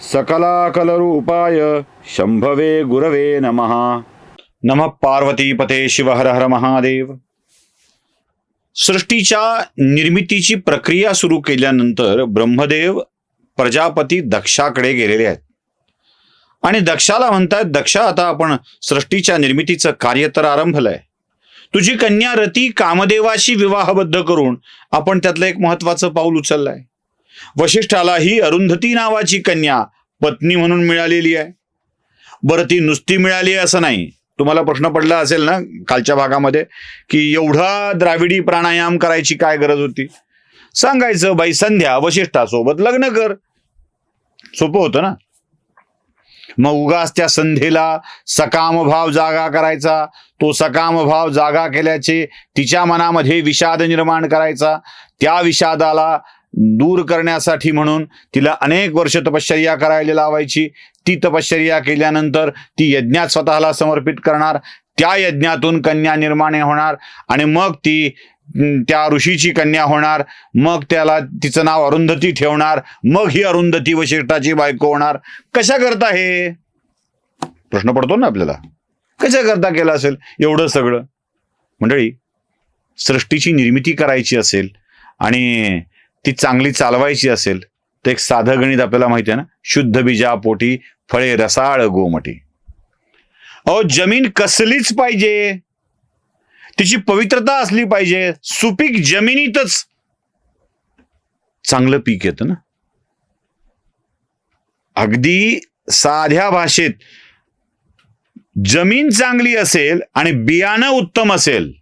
सकलाकलरूपाय शंभवे गुरवे नमः। नमः पार्वतीपते शिव हर हर महादेव। सृष्टीच्या निर्मितीची प्रक्रिया सुरू केल्यानंतर ब्रह्मदेव प्रजापती दक्षाकडे गेलेले आहेत. आणि दक्षाला म्हणतात दक्षा आता आपण सृष्टीच्या निर्मितीचं कार्य तर आरंभलंय. तुझी कन्या रती कामदेवाशी विवाहबद्ध करून आपण त्यातलं एक महत्वाचं पाऊल उचललंय. वशिष्ठाला ही अरुंधती नावाची कन्या पत्नी म्हणून मिळालेली आहे. बरं ती नुसती मिळाली आहे असं नाही. तुम्हाला प्रश्न पडला असेल ना कालच्या भागामध्ये की एवढा द्राविडी प्राणायाम करायची काय गरज होती? सांगायचं बाई संध्या वशिष्ठासोबत लग्न कर. सोपं होतं ना? मग उगाच त्या संध्येला सकाम भाव जागा करायचा. तो सकाम भाव जागा केल्याचे तिच्या मनामध्ये विषाद निर्माण करायचा. त्या विषादाला दूर करण्यासाठी म्हणून तिला अनेक वर्ष तपश्चर्या करायला लावायची. ती तपश्चर्या केल्यानंतर ती यज्ञात स्वतःला समर्पित करणार. त्या यज्ञातून कन्या निर्माण होणार आणि मग ती त्या ऋषीची कन्या होणार. मग त्याला तिचं नाव अरुंधती ठेवणार. मग ही अरुंधती वशिष्ठाची बायको होणार. कशा करता हे? प्रश्न पडतो ना आपल्याला. कशा करता केलं असेल? एवढं सगळं. मंडळी सृष्टीची निर्मिती करायची असेल आणि ती चांगली चालवायची असेल तर एक साधं गणित आपल्याला माहिती आहे ना? शुद्ध बीजा पोटी फळे रसाळ गोमटी. अहो जमीन कसलीच पाहिजे. तिची पवित्रता असली पाहिजे. सुपीक जमिनीतच. चांगलं पीक येतं ना? अगदी साध्या भाषेत जमीन चांगली असेल आणि बियाणं उत्तम असेल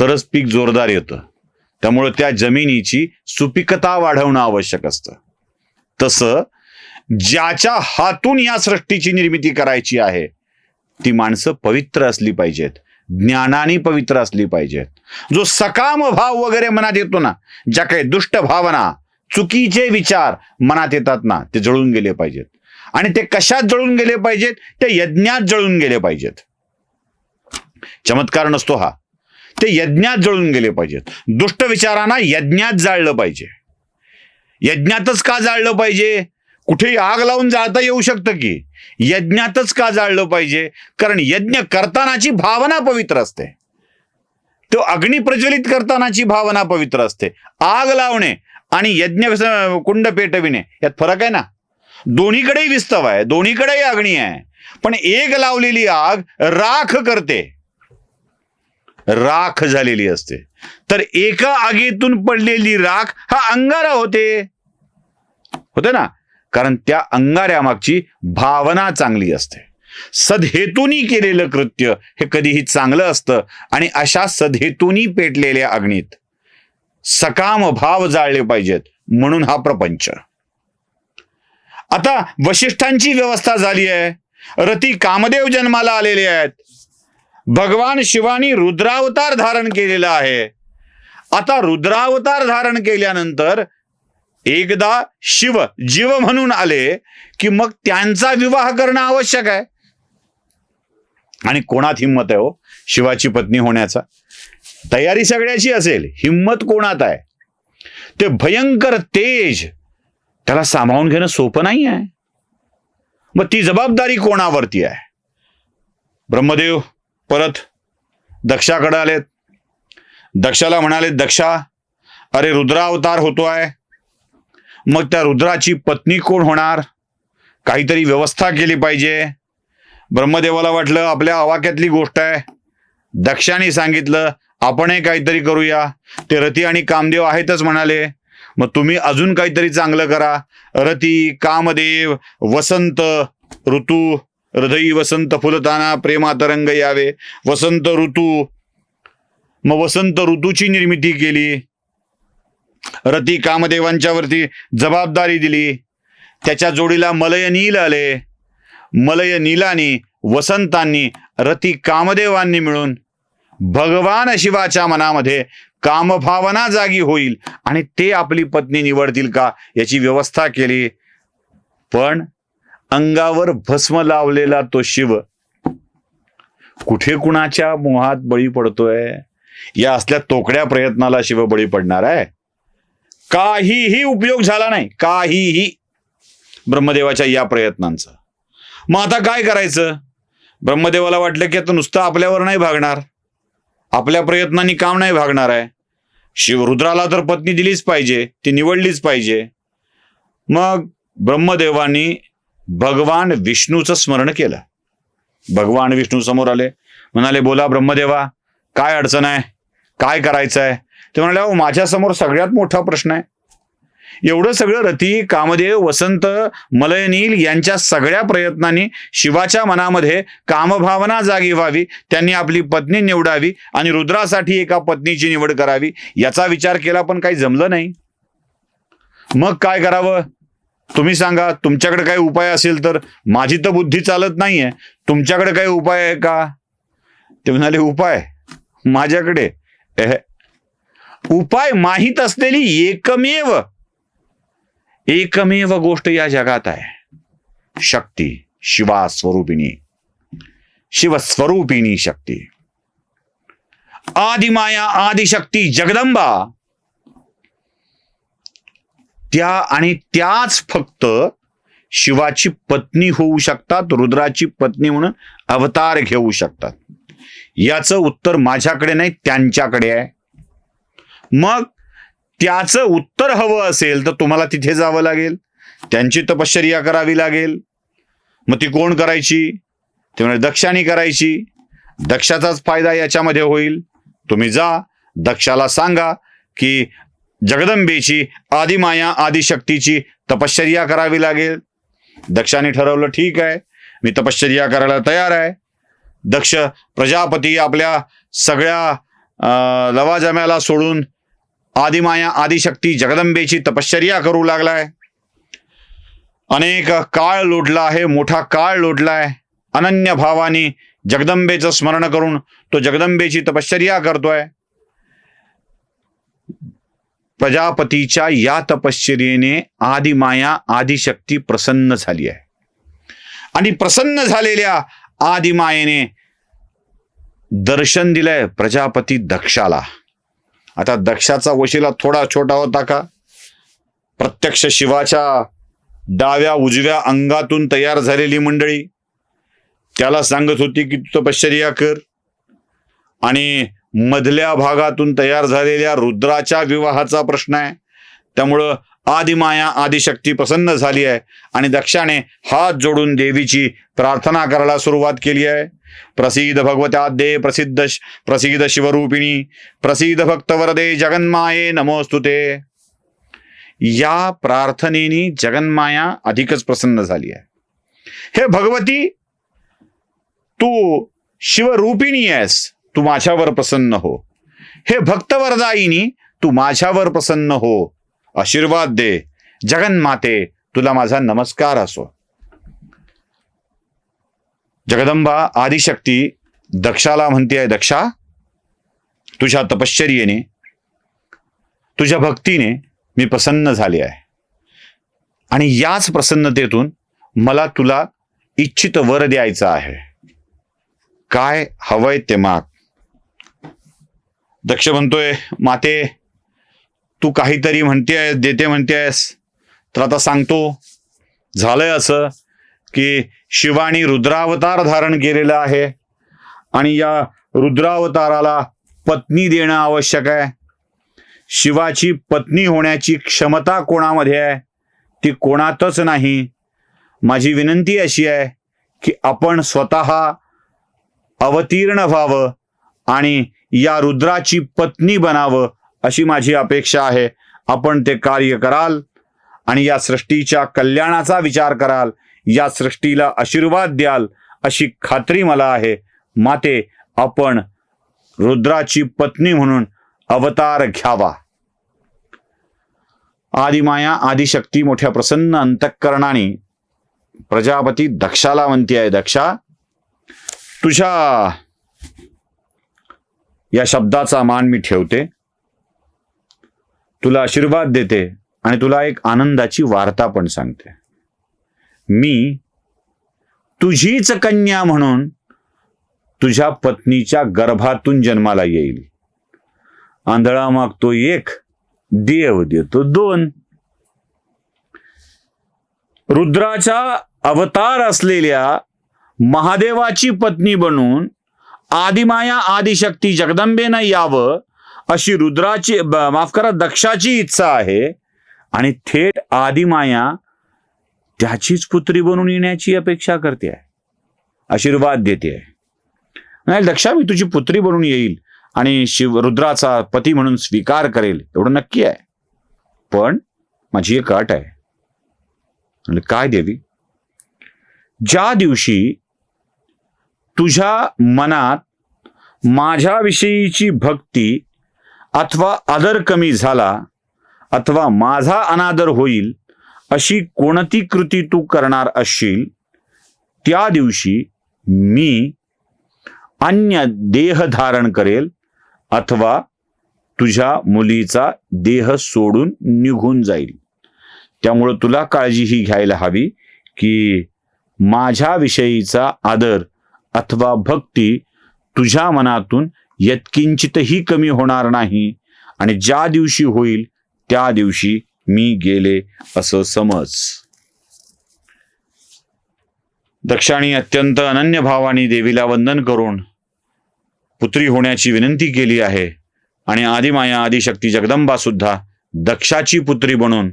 तरच पीक जोरदार येतं. त्यामुळे त्या जमिनीची सुपिकता वाढवणं आवश्यक असतं. तसं ज्याच्या हातून या सृष्टीची निर्मिती करायची आहे ती माणसं पवित्र असली पाहिजेत ज्ञानाने पवित्र असली पाहिजेत. जो सकाम भाव वगैरे मनात येतो ना ज्या काही दुष्ट भावना चुकीचे विचार मनात येतात ना ते जळून गेले पाहिजेत. आणि ते कशात जळून गेले पाहिजेत? ते यज्ञात जळून गेले पाहिजेत. चमत्कार नसतो हा. ते यज्ञात जळून गेले पाहिजेत. दुष्ट विचारांना यज्ञात जाळलं पाहिजे. यज्ञातच का जाळलं पाहिजे? कुठेही आग लावून जाळता येऊ शकतं की? यज्ञातच का जाळलं पाहिजे? कारण यज्ञ करतानाची भावना पवित्र असते. तो अग्नी प्रज्वलित करतानाची भावना पवित्र असते. आग लावणे आणि यज्ञ कुंड पेटविणे यात फरक आहे ना? दोन्हीकडेही विस्तव आहे. दोन्हीकडेही अग्नी आहे. पण एक लावलेली आग राख करते. राख झालेली असते. तर एका आगीतून पडलेली राख हा अंगारा होते. होते ना? कारण त्या अंगाऱ्यामागची भावना चांगली असते. सदहेतूनी केलेलं कृत्य हे कधीही चांगलं असतं आणि अशा सदहेतूनी पेटलेल्या अग्नीत सकाम भाव जाळले पाहिजेत म्हणून हा प्रपंच. आता वशिष्ठांची व्यवस्था झाली आहे. रती कामदेव जन्माला आलेले आहेत. भगवान शिवानी रुद्रावतार धारण केलेला आहे. आता रुद्रावतार धारण केल्यानंतर एकदा शिव जीव म्हणून आले की मग त्यांचा विवाह करणं आवश्यक आहे. आणि कोणात हिंमत आहे हो? शिवाची पत्नी होण्याचा. तयारी सगळ्याची असेल हिंमत कोणात आहे? ते भयंकर तेज त्याला सामावून घेणं सोपं नाही आहे. मग ती जबाबदारी कोणावरती आहे? ब्रह्मदेव परत दक्षाकडे आलेत. दक्षाला म्हणाले दक्षा अरे रुद्रावतार आहे मग त्या रुद्राची पत्नी कोण होणार? काहीतरी व्यवस्था केली पाहिजे. ब्रह्मदेवाला वाटलं आपल्या आवाक्यातली गोष्ट आहे. दक्षाने सांगितलं आपणही काहीतरी करूया. ते रती आणि कामदेव आहेतच म्हणाले. मग तुम्ही अजून काहीतरी चांगलं करा. रती कामदेव वसंत ऋतू हृदयी वसंत फुलताना प्रेमातरंग यावे. वसंत ऋतू. मग वसंत ऋतूची निर्मिती केली. रती कामदेवांच्या वरती जबाबदारी दिली. त्याच्या जोडीला मलय नील आले. मलय नीलानी वसंतांनी रती कामदेवांनी मिळून भगवान शिवाच्या मनामध्ये कामभावना जागी होईल आणि ते आपली पत्नी निवडतील का याची व्यवस्था केली. पण अंगावर भस्म लावलेला तो शिव. कुठे कुणाच्या मोहात बळी पडतोय? या असल्या तोकड्या प्रयत्नाला शिव बळी पडणार आहे. काहीही उपयोग झाला नाही. काहीही. ब्रह्मदेवाच्या या प्रयत्नांचा. मग आता काय करायचं? ब्रह्मदेवाला वाटलं की आता नुसतं आपल्यावर नाही भागणार. आपल्या प्रयत्नांनी काम नाही भागणार आहे. शिवरुद्राला तर पत्नी दिलीच पाहिजे. ती निवडलीच पाहिजे. मग ब्रह्मदेवानी भगवान विष्णूचं स्मरण केलं. भगवान विष्णू समोर आले. म्हणाले बोला ब्रह्मदेवा काय अडचण आहे? काय करायचं आहे ते म्हणाले हो माझ्यासमोर सगळ्यात मोठा प्रश्न आहे. एवढं सगळं रती कामदेव वसंत मलयनील यांच्या सगळ्या प्रयत्नांनी शिवाच्या मनामध्ये कामभावना जागी व्हावी त्यांनी आपली पत्नी निवडावी आणि रुद्रासाठी एका पत्नीची निवड करावी याचा विचार केला पण काही जमलं नाही. मग काय करावं? तुम्ही सांगा तुमच्याकडे काही उपाय असेल तर माझी तर बुद्धी चालत नाहीये. तुमच्याकडे काही उपाय आहे का? ते म्हणाले उपाय? माझ्याकडे? उपाय माहीत असलेली एकमेव एकमेव गोष्ट या जगात आहे. शक्ती शिवा स्वरूपिणी शिवस्वरूपिणी शक्ती. आदिमाया आदिशक्ती जगदंबा त्या आणि त्याच फक्त शिवाची पत्नी होऊ शकतात रुद्राची पत्नी म्हणून अवतार घेऊ शकतात. याचं उत्तर माझ्याकडे नाही त्यांच्याकडे आहे. मग त्याचं उत्तर हवं असेल तर तुम्हाला तिथे जावं लागेल. त्यांची तपश्चर्या करावी लागेल. मग ती कोण करायची? ते म्हणजे दक्षानी करायची. दक्षाचाच फायदा याच्यामध्ये होईल. तुम्ही जा दक्षाला सांगा की जगदंबेची आदिमाया आदिशक्तीची तपश्चर्या करावी लागेल. दक्षाने ठरवलं ठीक आहे. मी तपश्चर्या करायला तयार आहे. दक्ष प्रजापती आपल्या सगळ्या लवाजम्याला सोडून आदिमाया आदिशक्ती जगदंबेची तपश्चर्या करू लागलाय. अनेक काळ लोटला आहे मोठा काळ लोटलाय अनन्य भावाने जगदंबेचं स्मरण करून तो जगदंबेची तपश्चर्या करतोय. प्रजापतीच्या या तपश्चर्येने आदिमाया आदिशक्ती प्रसन्न झाली आहे. आणि प्रसन्न झालेल्या आदिमायेने दर्शन दिलंय प्रजापती दक्षाला. आता दक्षाचा वशिला थोडा छोटा होता का? प्रत्यक्ष शिवाच्या डाव्या उजव्या अंगातून तयार झालेली मंडळी त्याला सांगत होती की तू तपश्चर्या कर. आणि मधल्या भागातून तयार झालेल्या रुद्राच्या विवाहाचा प्रश्न आहे. त्यामुळं आदिमाया आदिशक्ती प्रसन्न झाली आहे आणि दक्षाने हात जोडून देवीची प्रार्थना करायला सुरुवात केली आहे. प्रसिद्ध भगवत्याद्ये प्रसिद्ध प्रसिद्ध शिवरूपिणी प्रसिद्ध भक्तवरदे जगन्माये नमोस्तुते या प्रार्थनेनी जगन्माया अधिकच प्रसन्न झाली आहे. हे भगवती तू शिवरूपिणी आहेस. तू माझ्यावर प्रसन्न हो. हे भक्तवरदायिनी तू माझ्यावर प्रसन्न हो. आशीर्वाद दे. जगन्माते तुला माझा नमस्कार असो. जगदंबा आदिशक्ती दक्षाला म्हणते आहे दक्षा तुझ्या तपश्चर्येने तुझ्या भक्तीने मी प्रसन्न झाले आहे. आणि याच प्रसन्नतेतून मला तुला इच्छित वर द्यायचा आहे. काय हवंय ते माग. दक्ष म्हणतोय माते तू काहीतरी म्हणतेय देते म्हणतेस तर आता सांगतो. झालंय असं की शिवानी रुद्रावतार धारण केलेलं आहे आणि या रुद्रावताराला पत्नी देणं आवश्यक आहे. शिवाची पत्नी होण्याची क्षमता कोणामध्ये आहे? ती कोणातच नाही. माझी विनंती अशी आहे की आपण स्वतः अवतीर्ण व्हावं आणि या रुद्राची पत्नी बनावं अशी माझी अपेक्षा आहे. आपण ते कार्य कराल आणि या सृष्टीच्या कल्याणाचा विचार कराल. या सृष्टीला आशीर्वाद द्याल अशी खात्री मला आहे. माते आपण रुद्राची पत्नी म्हणून अवतार घ्यावा. आदिमाया आदिशक्ती मोठ्या प्रसन्न अंतःकरणाने प्रजापती दक्षाला म्हणतीये दक्षा तुझ्या या शब्दाचा मान मी ठेवते. तुला आशीर्वाद देते आणि तुला एक आनंदाची वार्ता पण सांगते. मी तुझीच कन्या म्हणून तुझ्या पत्नीच्या गर्भातून जन्माला येईल. आंधळा मागतो एक देव देतो दोन. रुद्राचा अवतार असलेल्या महादेवाची पत्नी बनून आदिमाया आदिशक्ती जगदंबेनं यावं अशी रुद्राची माफ करा दक्षाची इच्छा आहे. आणि थेट आदिमाया त्याचीच पुत्री बनून येण्याची अपेक्षा करते आहे. आशीर्वाद देते आहे. नाही दक्षा मी तुझी पुत्री बनून येईल आणि शिव रुद्राचा पती म्हणून स्वीकार करेल एवढं नक्की आहे. पण माझी एक अट आहे. काय देवी? ज्या दिवशी तुझ्या मनात माझ्याविषयीची भक्ती अथवा आदर कमी झाला अथवा माझा अनादर होईल अशी कोणती कृती तू करणार असशील त्या दिवशी मी अन्य देह धारण करेल अथवा तुझ्या मुलीचा देह सोडून निघून जाईल. त्यामुळं तुला काळजी ही घ्यायला हवी की माझ्याविषयीचा आदर अथवा भक्ती तुझ्या मनातून यत्किंचितही कमी होणार नाही. आणि ज्या दिवशी होईल त्या दिवशी मी गेले असं समज. दक्षाणी अत्यंत अनन्य भावाने देवीला वंदन करून पुत्री होण्याची विनंती केली आहे. आणि आदिमाया आदिशक्ती जगदंबा सुद्धा दक्षाची पुत्री बनून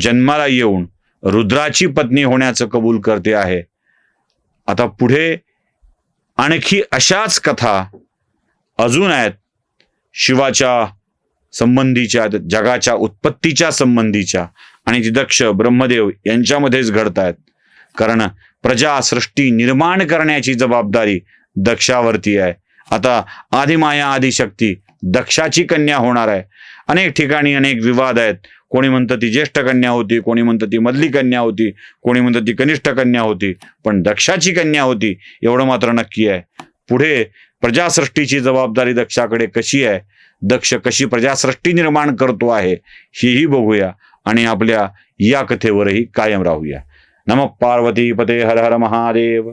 जन्माला येऊन रुद्राची पत्नी होण्याचं कबूल करते आहे. आता पुढे आणखी अशाच कथा अजून आहेत. शिवाच्या संबंधीच्या जगाच्या उत्पत्तीच्या संबंधीच्या आणि ती दक्ष ब्रह्मदेव यांच्यामध्येच घडत आहेत कारण प्रजा सृष्टी निर्माण करण्याची जबाबदारी दक्षावरती आहे. आता आदिमाया आदिशक्ती दक्षाची कन्या होणार आहे. अनेक ठिकाणी अनेक विवाद आहेत. कोणी म्हणतं ती ज्येष्ठ कन्या होती कोणी म्हणतं ती मधली कन्या होती कोणी म्हणतं ती कनिष्ठ कन्या होती पण दक्षाची कन्या होती एवढं मात्र नक्की आहे. पुढे प्रजासृष्टीची जबाबदारी दक्षाकडे कशी आहे? दक्ष कशी प्रजासृष्टी निर्माण करतो आहे हेही बघूया आणि आपल्या या कथेवरही कायम राहूया. नम पार्वती पते हर हर महादेव.